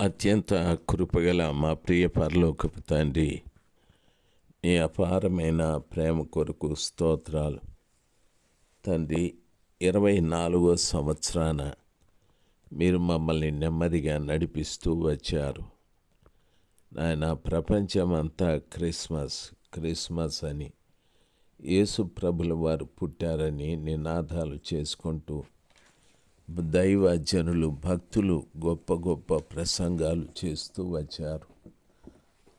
అత్యంత కృపగల మా ప్రియ పరలోకపు తండ్రి నీ అపారమైన ప్రేమ కొరకు స్తోత్రాలు. తండ్రి ఇరవై నాలుగో సంవత్సరాన మీరు మమ్మల్ని నెమ్మదిగా నడిపిస్తూ వచ్చారు. నాయన ప్రపంచమంతా క్రిస్మస్ క్రిస్మస్ అని యేసు ప్రభుల వారు పుట్టారని నినాదాలు చేసుకుంటూ దైవ జనులు భక్తులు గొప్ప గొప్ప ప్రసంగాలు చేస్తూ వచ్చారు.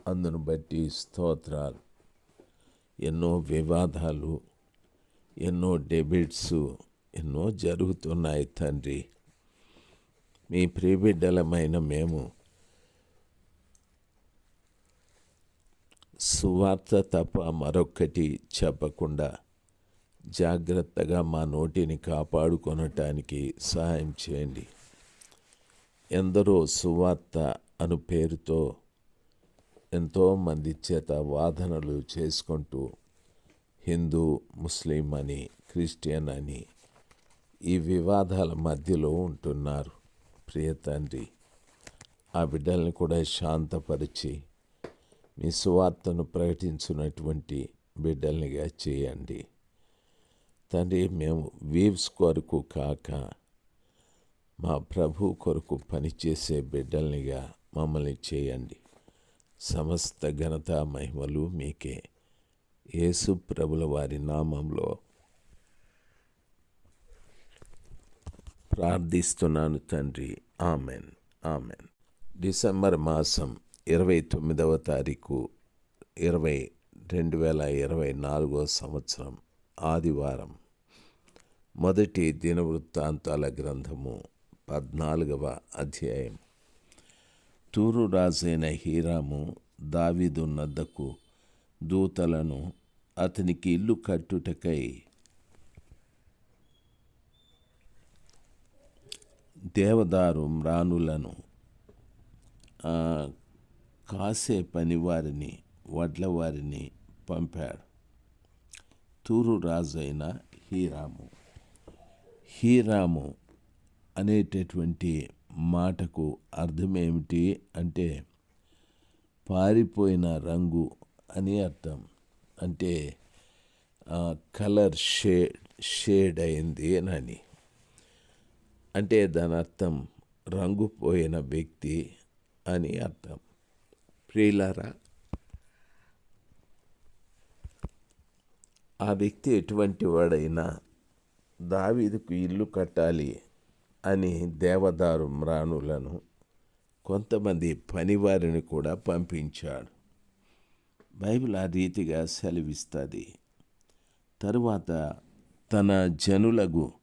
అందును బట్టి స్తోత్రాలు. ఎన్నో వివాదాలు ఎన్నో డెబిట్స్ ఎన్నో జరుగుతున్నాయి తండ్రి. మీ ప్రియబిడ్డలమైన మేము సువార్త తప్ప మరొక్కటి చెప్పకుండా జాగ్రత్తగా మా నోటిని కాపాడుకొనటానికి సహాయం చేయండి. ఎందరో సువార్త అను పేరుతో ఎంతోమంది చేత వాదనలు చేసుకుంటూ హిందూ ముస్లిం అని క్రిస్టియన్ అని ఈ వివాదాల మధ్యలో ఉంటున్నారు. ప్రియ తండ్రి ఆ బిడ్డల్ని కూడా శాంతపరిచి మీ సువార్తను ప్రకటించినటువంటి బిడ్డల్నిగా చేయండి. తండ్రి మేము వీవ్స్ కొరకు కాక మా ప్రభు కొరకు పనిచేసే బిడ్డల్నిగా మమ్మల్ని చేయండి. సమస్త ఘనత మహిమలు మీకే. యేసు ప్రభుల వారి నామంలో ప్రార్థిస్తున్నాను తండ్రి. ఆమెన్. ఆమెన్. డిసెంబర్ మాసం ఇరవై తొమ్మిదవ తారీఖు ఇరవై రెండు వేల ఇరవై నాలుగో సంవత్సరం. ఆదివారం. మొదటి దినవృత్తాంతాల గ్రంథము పద్నాలుగవ అధ్యాయం. తూరు రాజైన హీరాము దావీదు నద్దకు దూతలను అతనికి ఇల్లు కట్టుటకై దేవదారు మ్రానులను కాసే పనివారిని వడ్లవారిని పంపాడు. తూరు రాజైన హీరాము. హీరాము అనేటటువంటి మాటకు అర్థమేమిటి అంటే పారిపోయిన రంగు అని అర్థం. అంటే కలర్ షేడ్ షేడ్ అయింది అని. అంటే దాని అర్థం రంగు పోయిన వ్యక్తి అని అర్థం. ప్రియులారా ఆ వ్యక్తి ఎటువంటి వాడైనా దావీదుకు ఇల్లు కట్టాలి అని దేవదారు మ్రాణులను కొంతమంది పనివారిని కూడా పంపించాడు. బైబిల్ ఆ రీతిగా సెలవిస్తుంది. తరువాత తన జనులకు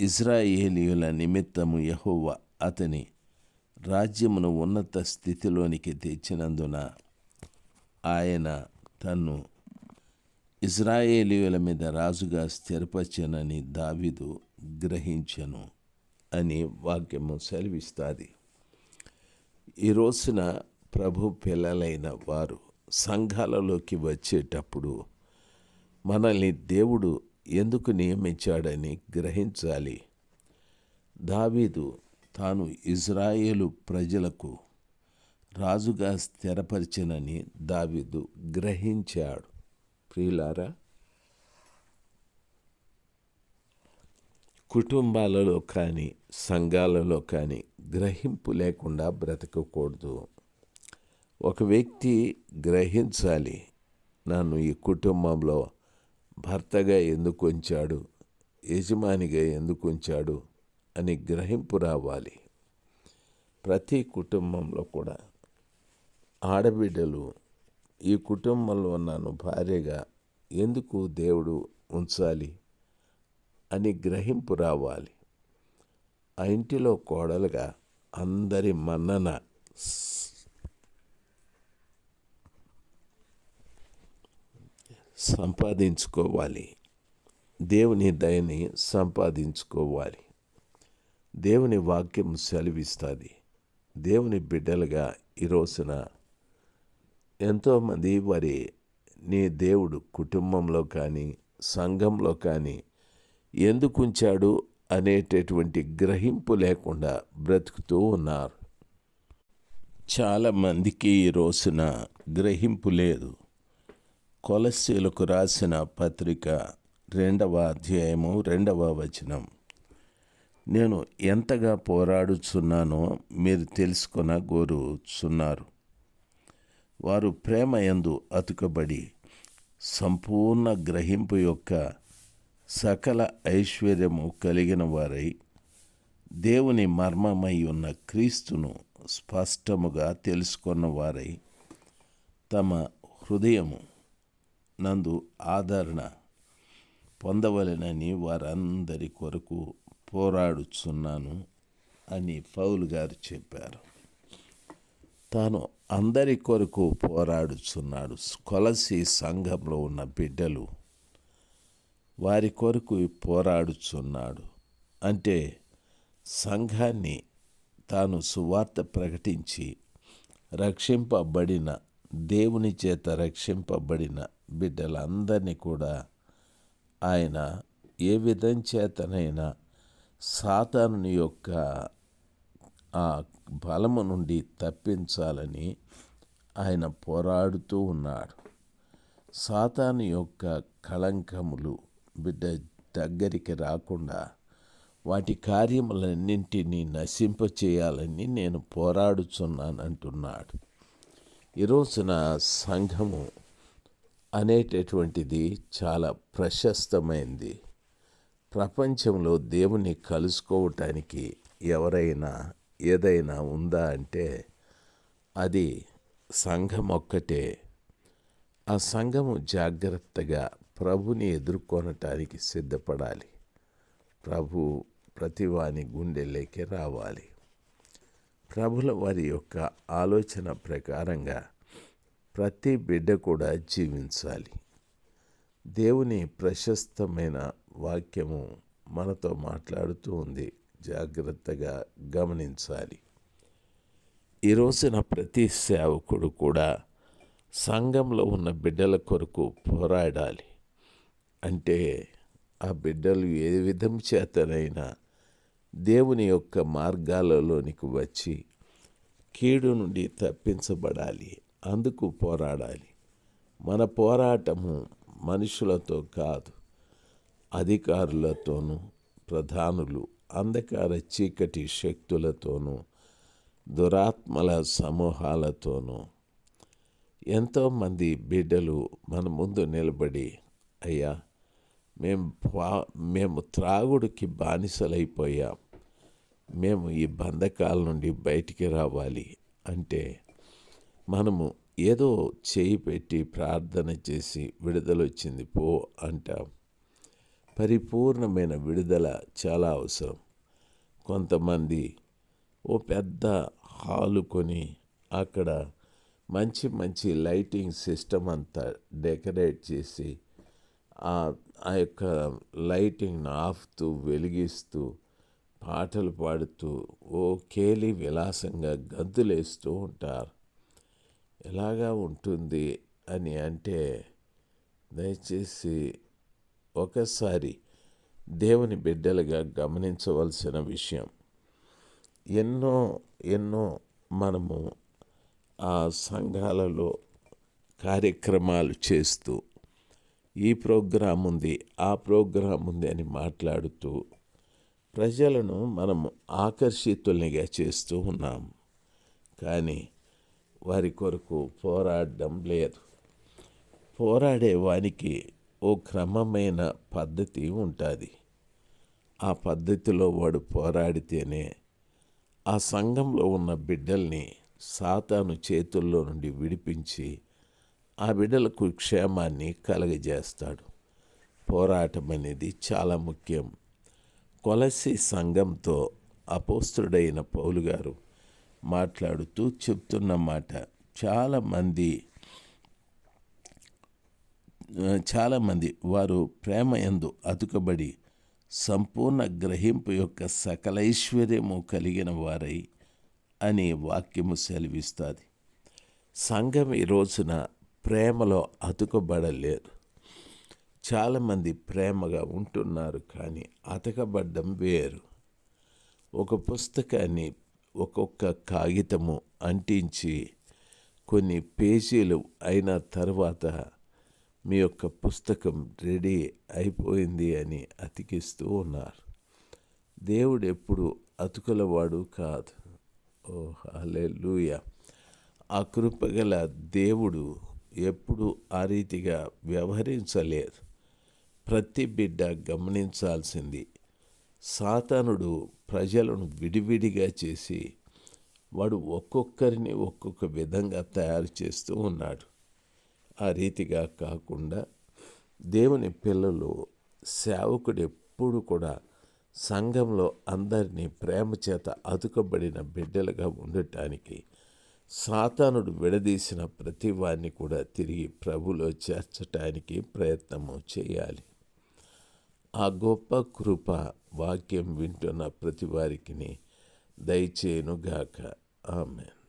ఇజ్రాయేలీయుల నిమిత్తము యహోవ అతని రాజ్యమును ఉన్నత స్థితిలోనికి తెచ్చినందున ఆయన తన్ను ఇజ్రాయేలీయుల మీద రాజుగా స్థిరపరచనని దావిదు గ్రహించను అని వాక్యము సెలవిస్తుంది. ఈ రోజున ప్రభు పిల్లలైన వారు సంఘాలలోకి వచ్చేటప్పుడు మనల్ని దేవుడు ఎందుకు నియమించాడని గ్రహించాలి. దావీదు తాను ఇజ్రాయేలు ప్రజలకు రాజుగా స్థిరపరిచినని దావీదు గ్రహించాడు. ప్రియులారా కుటుంబాలలో కానీ సంఘాలలో కానీ గ్రహింపు లేకుండా బ్రతకకూడదు. ఒక వ్యక్తి గ్రహించాలి నన్ను ఈ కుటుంబంలో భర్తగా ఎందుకు ఉంచాడు యజమానిగా ఎందుకు ఉంచాడు అని గ్రహింపు రావాలి. ప్రతి కుటుంబంలో కూడా ఆడబిడ్డలు ఈ కుటుంబంలో నన్ను భార్యగా ఎందుకు దేవుడు ఉంచాలి అని గ్రహింపు రావాలి. ఆ ఇంటిలో కోడలుగా అందరి మన్నన సంపాదించుకోవాలి. దేవుని దయని సంపాదించుకోవాలి. దేవుని వాక్యం సెలవిస్తుంది. దేవుని బిడ్డలుగా ఈ రోజున ఎంతోమంది వారి నీ దేవుడు కుటుంబంలో కానీ సంఘంలో కానీ ఎందుకు ఉంచాడు అనేటటువంటి గ్రహింపు లేకుండా బ్రతుకుతూ ఉన్నారు. చాలామందికి ఈ రోజున గ్రహింపు లేదు. కొలస్సీలకు రాసిన పత్రిక రెండవ అధ్యాయము రెండవ వచనం. నేను ఎంతగా పోరాడుచున్నానో మీరు తెలుసుకొన గోరుచున్నారు వారు ప్రేమ యందు అతుకబడి సంపూర్ణ గ్రహింపు యొక్క సకల ఐశ్వర్యము కలిగిన వారై దేవుని మర్మమై ఉన్న క్రీస్తును స్పష్టముగా తెలుసుకున్న వారై తమ హృదయము నందు ఆదరణ పొందవలెనని వారందరి కొరకు పోరాడుచున్నాను అని పౌలు గారు చెప్పారు. తాను అందరి కొరకు పోరాడుచున్నాడు. కొలసి సంఘంలో ఉన్న బిడ్డలు వారి కొరకు పోరాడుచున్నాడు. అంటే సంఘాన్ని తాను సువార్త ప్రకటించి రక్షింపబడిన దేవుని చేత రక్షింపబడిన బిడ్డలందరినీ కూడా ఆయన ఏ విధం చేతనైనా సాతాను యొక్క ఆ బలము నుండి తప్పించాలని ఆయన పోరాడుతూ ఉన్నాడు. సాతాను యొక్క కళంకములు బిడ్డ దగ్గరికి రాకుండా వాటి కార్యములన్నింటినీ నశింపచేయాలని నేను పోరాడుచున్నానంటున్నాడు ఈరోజున సంఘము అనేటటువంటిది చాలా ప్రశస్తమైంది. ప్రపంచంలో దేవుని కలుసుకోవటానికి ఎవరైనా ఏదైనా ఉందా అంటే అది సంఘం ఒక్కటే ఆ సంఘము జాగ్రత్తగా ప్రభుని ఎదుర్కొనటానికి సిద్ధపడాలి. ప్రభు ప్రతివాని గుండెల్లోకి రావాలి. ప్రభుల వారి యొక్క ఆలోచన ప్రకారంగా ప్రతి బిడ్డ కూడా జీవించాలి. దేవుని ప్రశస్తమైన వాక్యము మనతో మాట్లాడుతూ ఉంది. జాగ్రత్తగా గమనించాలి. ఈ రోజున ప్రతి సేవకుడు కూడా సంఘంలో ఉన్న బిడ్డల కొరకు పోరాడాలి. అంటే ఆ బిడ్డలు ఏ విధం చేతనైనా దేవుని యొక్క మార్గాలలోనికి వచ్చి కీడు నుండి తప్పించబడాలి. అందుకు పోరాడాలి. మన పోరాటము మనుషులతో కాదు అధికారులతోనూ ప్రధానులు అంధకార చీకటి శక్తులతోనూ దురాత్మల సమూహాలతోనూ ఎంతోమంది బిడ్డలు మన ముందు నిలబడి అయ్యా మేము మేము త్రాగుడికి బానిసలైపోయాం. మేము ఈ బంధకాల నుండి బయటికి రావాలి అంటే మనము ఏదో చేయి పెట్టి ప్రార్థన చేసి విడుదల వచ్చింది పో అంటాం. పరిపూర్ణమైన విడుదల చాలా అవసరం. కొంతమంది ఓ పెద్ద హాలు కొని అక్కడ మంచి మంచి లైటింగ్ సిస్టమ్ అంతా డెకరేట్ చేసి ఆ యొక్క లైటింగ్ను ఆపుతూ వెలిగిస్తూ పాటలు పాడుతూ ఓ కేలి విలాసంగా గంతులేస్తూ ఉంటారు. ఎలాగా ఉంటుంది అని అంటే దయచేసి ఒకసారి దేవుని బిడ్డలుగా గమనించవలసిన విషయం. ఎన్నో ఎన్నో మనము ఆ సంఘాలలో కార్యక్రమాలు చేస్తూ ఈ ప్రోగ్రాం ఉంది ఆ ప్రోగ్రాం ఉంది అని మాట్లాడుతూ ప్రజలను మనము ఆకర్షితుల్నిగా చేస్తూ ఉన్నాం. కానీ వారి కొరకు పోరాడడం లేదు. పోరాడే వానికి ఓ క్రమమైన పద్ధతి ఉంటుంది. ఆ పద్ధతిలో వాడు పోరాడితేనే ఆ సంఘంలో ఉన్న బిడ్డల్ని సాతాను చేతుల్లో నుండి విడిపించి ఆ బిడ్డలకు క్షేమాన్ని కలగజేస్తాడు. పోరాటం అనేది చాలా ముఖ్యం. కొలసి సంఘంతో అపోస్తుడైన పౌలు గారు మాట్లాడుతూ చెప్తున్న మాట చాలామంది చాలామంది వారు ప్రేమ ఎందు అతుకబడి సంపూర్ణ గ్రహింపు యొక్క సకలైశ్వర్యము కలిగిన వారై అని వాక్యము సెలవిస్తుంది. సంఘం ఈ రోజున ప్రేమలో అతుకబడలేరు చాలామంది ప్రేమగా ఉంటున్నారు కానీ అతకబడ్డం వేరు. ఒక పుస్తకాన్ని ఒక్కొక్క కాగితము అంటించి కొన్ని పేజీలు అయిన తర్వాత మీ యొక్క పుస్తకం రెడీ అయిపోయింది అని అతికిస్తూ ఉన్నారు. దేవుడు ఎప్పుడు అతుకులవాడు కాదు. ఓ లూయ ఆ కృపగల దేవుడు ఎప్పుడు ఆ రీతిగా వ్యవహరించలేదు. ప్రతి బిడ్డ గమనించాల్సింది సాతానుడు ప్రజలను విడివిడిగా చేసి వాడు ఒక్కొక్కరిని ఒక్కొక్క విధంగా తయారు చేస్తూ ఉన్నాడు. ఆ రీతిగా కాకుండా దేవుని పిల్లలు సేవకుడు ఎప్పుడు కూడా సంఘంలో అందరినీ ప్రేమ చేత అతుకబడిన బిడ్డలుగా ఉండటానికి సాతానుడు విడదీసిన ప్రతి వారిని కూడా తిరిగి ప్రభులో చేర్చటానికి ప్రయత్నము చేయాలి. ఆ గొప్ప కృప వాక్యం వింటున్న ప్రతి వారికి దయచేయనుగాక. ఆమెన్.